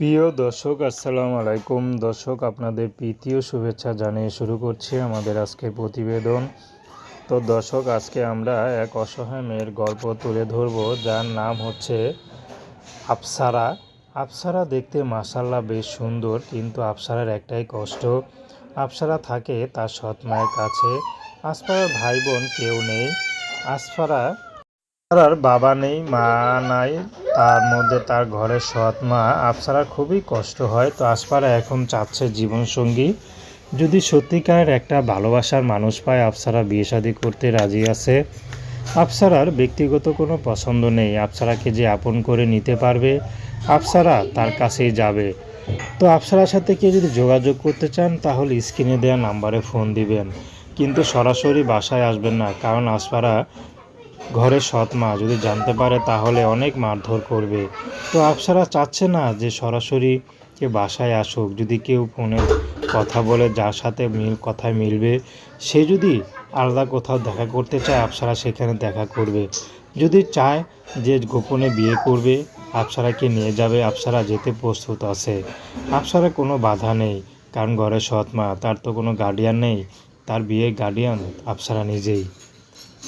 প্রিয় দর্শক, আসসালামু আলাইকুম। দর্শক, আপনাদের প্রীতি ও শুভেচ্ছা জানিয়ে শুরু করছি আমাদের আজকের প্রতিবেদন। তো দর্শক, আজকে আমরা এক অসহায় মেয়ের গল্প তুলে ধরব, যার নাম হচ্ছে আফসারা। আফসারা দেখতে মাসাল্লাহ বেশ সুন্দর, কিন্তু আফসারার একটাই কষ্ট, আফসারা থাকে তার সৎ মায়ের কাছে। আসফারার ভাই বোন কেউ নেই। আসফারা আফসারার বাবা নেই, মা নাই। তার মধ্যে তার ঘরের সৎ মা আফসারার খুবই কষ্ট হয়। তো আসফারা এখন চাচ্ছে জীবনসঙ্গী। যদি সত্যিকারের একটা ভালোবাসার মানুষ পায়, আফসারা বিয়ে শাদী করতে রাজি আছে। আফসারার ব্যক্তিগত কোনো পছন্দ নেই। আফসারাকে যে আপন করে নিতে পারবে, আফসারা তার কাছেই যাবে। তো আফসারার সাথে কেউ যদি যোগাযোগ করতে চান, তাহলে স্ক্রিনে দেওয়া নাম্বারে ফোন দিবেন। কিন্তু সরাসরি বাসায় আসবেন না, কারণ আফসারা ঘরের সৎ মা যদি জানতে পারে, তাহলে অনেক মারধর করবে। তো আফসারা চাচ্ছে না যে সরাসরি কে বাসায় আসুক। যদি কেউ ফোনে কথা বলে, যার সাথে মিল, কথায় মিলবে, সে যদি আলাদা কোথাও দেখা করতে চায়, আফসারা সেখানে দেখা করবে। যদি চায় যে গোপনে বিয়ে করবে আফসারাকে নিয়ে যাবে? আফসারা যেতে প্রস্তুত আছে। আফসারা কোনো বাধা নেই, কারণ ঘরে সৎ মা। তার তো কোনো গার্ডিয়ান নেই। তার বিয়ে গার্ডিয়ান আফসারা নিজেই।